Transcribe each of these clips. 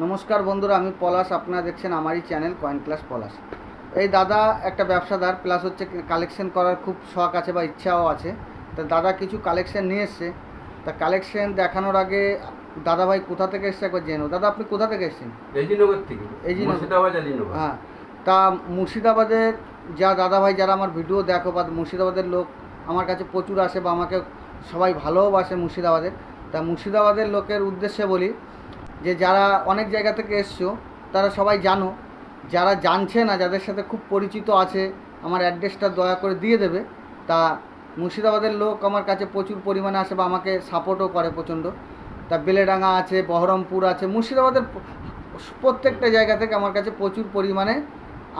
নমস্কার বন্ধুরা আমি পলাশ আপনারা দেখছেন আমারই চ্যানেল কয়েন ক্লাস পলাশ। এই দাদা একটা ব্যবসাদার প্লাস হচ্ছে কালেকশন করার খুব শখ আছে বা ইচ্ছাও আছে। তা দাদা কিছু কালেকশন নিয়ে এসছে। তা কালেকশন দেখানোর আগে দাদা ভাই কোথা থেকে এসছে একবার জেনো দাদা আপনি কোথা থেকে এসেছেন? এজিনগর থেকে। এজিনগর। মুর্শিদাবাদ হ্যাঁ। তা মুর্শিদাবাদের যা দাদা ভাই যারা আমার ভিডিও দেখো বা মুর্শিদাবাদের লোক আমার কাছে প্রচুর আসে বা আমাকে সবাই ভালোও ভালোবাসে মুর্শিদাবাদের। তা মুর্শিদাবাদের লোকের উদ্দেশ্যে বলি যে যারা অনেক জায়গা থেকে এসছো, তারা সবাই জানো। যারা জানছে না, যাদের সাথে খুব পরিচিত আছে, আমার অ্যাড্রেসটা দয়া করে দিয়ে দেবে। তা মুর্শিদাবাদের লোক আমার কাছে প্রচুর পরিমাণে আসে বা আমাকে সাপোর্টও করে প্রচণ্ড। তা বেলেডাঙ্গা আছে, বহরমপুর আছে, মুর্শিদাবাদের প্রত্যেকটা জায়গা থেকে আমার কাছে প্রচুর পরিমাণে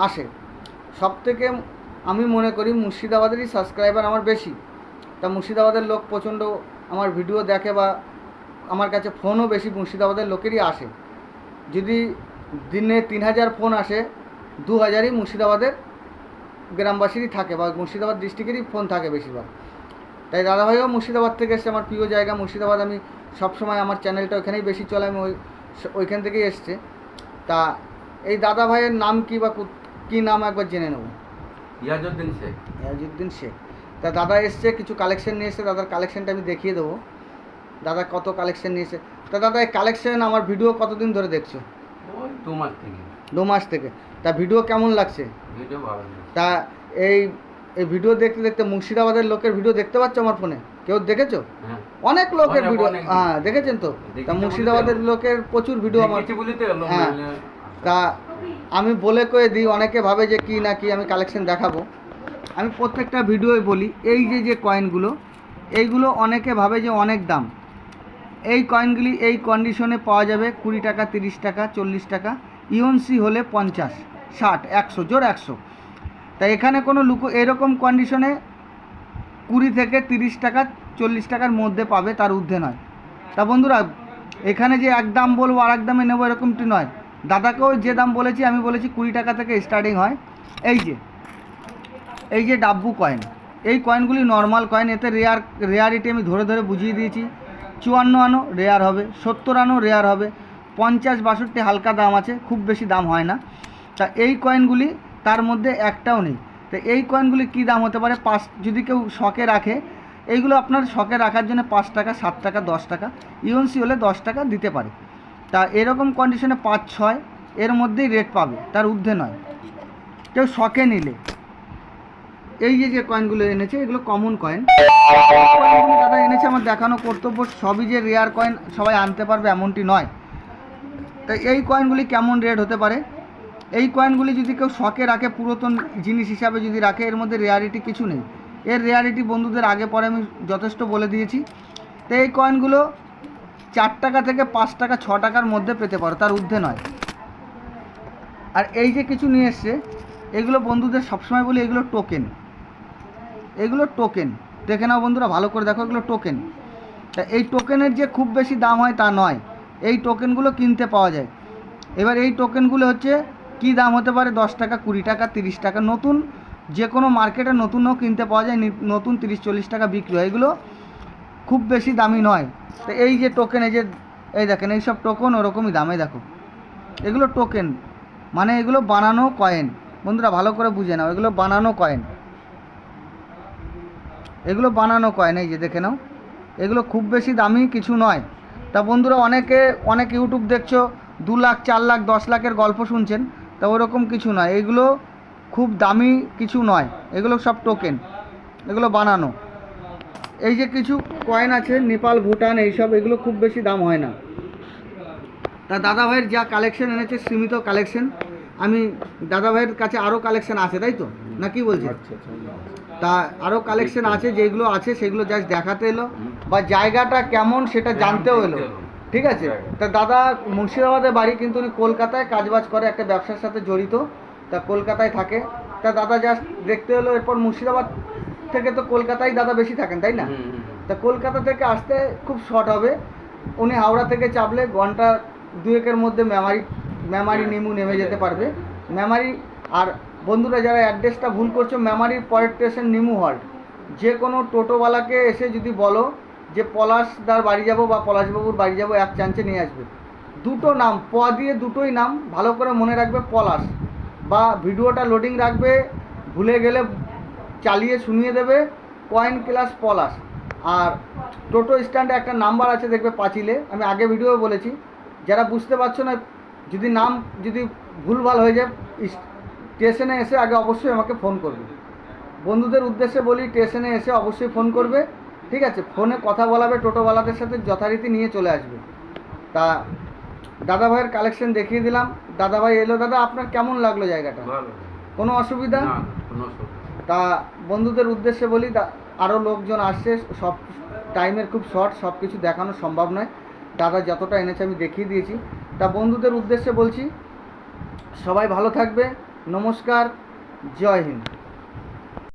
আসে। সব থেকে আমি মনে করি মুর্শিদাবাদেরই সাবস্ক্রাইবার আমার বেশি। তা মুর্শিদাবাদের লোক প্রচণ্ড আমার ভিডিও দেখে বা আমার কাছে ফোনও বেশি মুর্শিদাবাদের লোকেরই আসে। যদি দিনে তিন হাজার ফোন আসে দু হাজারই মুর্শিদাবাদের গ্রামবাসীরই থাকে বা মুর্শিদাবাদ ডিস্ট্রিক্টেরই ফোন থাকে বেশিরভাগ। তাই দাদাভাইও মুর্শিদাবাদ থেকে এসছে আমার প্রিয় জায়গা মুর্শিদাবাদ। আমি সবসময় আমার চ্যানেলটা ওইখানেই বেশি চলে আমি ওই ওইখান থেকেই এসছে। তা এই দাদা ভাইয়ের নাম কি বা কো- নাম একবার জেনে নেব? ইয়াজউদ্দিন শেখ। ইয়াজুদ্দিন শেখ। তা দাদা এসছে কিছু কালেকশন নিয়ে এসছে দাদার কালেকশনটা আমি দেখিয়ে দেবো। দাদা কত কালেকশন নিয়েছে? তা দাদা এই কালেকশন আমার ভিডিও কতদিন ধরে দেখছ? দু মাস থেকে। দু মাস থেকে। তা ভিডিও কেমন লাগছে? ভিডিও ভালো তা এই এই ভিডিও দেখতে দেখতে মুর্শিদাবাদের লোকের ভিডিও দেখতে পাচ্ছ আমার ফোনে কেউ দেখেছ? হ্যাঁ। অনেক লোকের ভিডিও হ্যাঁ দেখেছেন তো? তা মুর্শিদাবাদের লোকের প্রচুর ভিডিও আমার। হ্যাঁ। তা আমি বলে কয়ে দিই অনেকে ভাবে যে কি না কি আমি কালেকশন দেখাবো। আমি প্রত্যেকটা ভিডিওয় বলি এই যে যে কয়েনগুলো এইগুলো অনেকে ভাবে যে অনেক দাম। এই কয়েনগুলি এই কন্ডিশনে পাওয়া যাবে কুড়ি টাকা, তিরিশ টাকা, চল্লিশ টাকা ইউএনসি হলে পঞ্চাশ, ষাট, একশো, জোর একশো। তাই এখানে কোনো লুকো, এরকম কন্ডিশনে কুড়ি থেকে তিরিশ টাকা, চল্লিশ টাকার মধ্যে পাবে, তার ঊর্ধ্বে নয়। তা বন্ধুরা, এখানে যে এক দাম বলব আর এক দামে নেব, এরকমটি নয়। দাদাকেও যে দাম বলেছি, আমি বলেছি কুড়ি টাকা থেকে স্টার্টিং হয়। এই যে এই যে ডাব্বু কয়েন এই কয়েনগুলি নর্মাল কয়েন এতে রেয়ার রেয়ারিটি আমি ধরে ধরে বুঝিয়ে দিয়েছি। চুয়ান্ন আনো রেয়ার হবে। সত্তর আনো রেয়ার হবে। পঞ্চাশ, বাষট্টি হালকা দাম আছে, খুব বেশি দাম হয় না। তা এই কয়েনগুলি তার মধ্যে একটাও নেই। তো এই কয়েনগুলি কী দাম হতে পারে? পাঁচ, যদি কেউ শখে রাখে, এইগুলো আপনার শখে রাখার জন্য পাঁচ টাকা, সাত টাকা, দশ টাকা ইউএনসি হলে দশ টাকা দিতে পারে। তা এরকম কন্ডিশনে পাঁচ, ছয়, এর মধ্যেই রেট পাবে, তার ঊর্ধ্বে নয়। কেউ শখে নিলে এই যে যে কয়েনগুলো এনেছে, এগুলো কমন কয়েন কয়েনগুলো দাদা এনেছে, আমার দেখানো কর্তব্য সবই যে রেয়ার কয়েন সবাই আনতে পারবে এমনটি নয়। তো এই কয়েনগুলি কেমন রেট হতে পারে? এই কয়েনগুলি যদি কেউ শখে রাখে, পুরাতন জিনিস হিসাবে যদি রাখে, এর মধ্যে রেয়ারিটি কিছু নেই। এর রেয়ারিটি বন্ধুদের আগে পরে আমি যথেষ্ট বলে দিয়েছি। তো এই কয়েনগুলো চার টাকা থেকে পাঁচ টাকা, ছ টাকার মধ্যে পেতে পারো, তার ঊর্ধ্বে নয়। আর এই যে কিছু নিয়ে এসছে, এগুলো বন্ধুদের সবসময় বলি এগুলো টোকেন এগুলো টোকেন দেখে নাও বন্ধুরা ভালো করে দেখো, এগুলো টোকেন তা এই টোকেনের যে খুব বেশি দাম হয় তা নয়। এই টোকেনগুলো কিনতে পাওয়া যায়। এবার এই টোকেনগুলো হচ্ছে কি দাম হতে পারে? দশ টাকা, কুড়ি টাকা, তিরিশ টাকা। নতুন যে কোনো মার্কেটে নতুনও কিনতে পাওয়া যায়। নতুন তিরিশ, চল্লিশ টাকা বিক্রি হয়। এগুলো খুব বেশি দামি নয়। তো এই যে টোকেন এই যে, এই দেখেন এইসব টোকেন ওরকমই দামে। দেখো, এগুলো টোকেন মানে এগুলো বানানো কয়েন বন্ধুরা ভালো করে বুঝে নাও, এগুলো বানানো কয়েন এগুলো বানানো কয়েন এই যে দেখে নাও। এগুলো খুব বেশি দামি কিছু নয়। তা বন্ধুরা অনেকে অনেক ইউটিউব দেখছ দু লাখ চার লাখ দশ লাখের গল্প শুনছেন তা ওরকম কিছু নয়। এগুলো খুব দামি কিছু নয়। এগুলো সব টোকেন এগুলো বানানো। এই যে কিছু কয়েন আছে নেপাল ভুটান এইসব এগুলো খুব বেশি দাম হয় না। তা দাদা ভাইয়ের যা কালেকশন এনেছে সীমিত কালেকশন আমি দাদা ভাইয়ের কাছে আরও কালেকশন আছে তাই তো? না কি বলছেন? আচ্ছা, আচ্ছা। তা আরও কালেকশন আছে যেগুলো আছে সেগুলো জাস্ট দেখাতে এলো বা জায়গাটা কেমন সেটা জানতেও এলো। ঠিক আছে? তা দাদা মুর্শিদাবাদে বাড়ি কিন্তু উনি কলকাতায় কাজবাজ করে একটা ব্যবসার সাথে জড়িত তা কলকাতায় থাকে। তা দাদা জাস্ট দেখতে এলো এরপর মুর্শিদাবাদ থেকে তো কলকাতায় দাদা বেশি থাকেন তাই না। তা কলকাতা থেকে আসতে খুব শর্ট হবে। উনি হাওড়া থেকে চাপলে ঘণ্টা দুয়েকের মধ্যে মেমারি মেমারি নিমু নেমে যেতে পারবে। মেমারি আর বন্ধুরা, যারা অ্যাড্রেসটা ভুল করছ মেমারির পরের স্টেশন নিমু হল্ট যে কোনো টোটোওয়ালাকে এসে যদি বলো যে, পলাশদার বাড়ি যাব বা পলাশবাবুর বাড়ি যাব, এক চান্সে নিয়ে আসবে। দুটো নাম, প দিয়ে দুটোই নাম, ভালো করে মনে রাখবে পলাশ। বা ভিডিওটা লোডিং রাখবে, ভুলে গেলে চালিয়ে শুনিয়ে দেবে কয়েন ক্লাস পলাশ। আর টোটো স্ট্যান্ডে একটা নাম্বার আছে, দেখবে পাঁচিলে, আমি আগে ভিডিও বলেছি। যারা বুঝতে পারছ না, যদি নাম, যদি ভুলভাল হয়ে যায় স্টেশনে এসে আগে অবশ্যই আমাকে ফোন করবে। বন্ধুদের উদ্দেশ্যে বলি স্টেশনে এসে অবশ্যই ফোন করবে। ঠিক আছে? ফোনে কথা বলাবে টোটোওয়ালাদের সাথে যথারীতি নিয়ে চলে আসবে। তা দাদা ভাইয়ের কালেকশন দেখিয়ে দিলাম। দাদা ভাই এলো দাদা আপনার কেমন লাগল জায়গাটা? কোনো অসুবিধা। তা বন্ধুদের উদ্দেশ্যে বলি আরও লোকজন আসছে সব টাইমের খুব শর্ট সব কিছু দেখানো সম্ভব নয়। দাদা যতটা এনেছে আমি দেখিয়ে দিয়েছি। তা বন্ধুদের উদ্দেশ্যে বলছি সবাই ভালো থাকবে। নমস্কার জয় হিন্দ।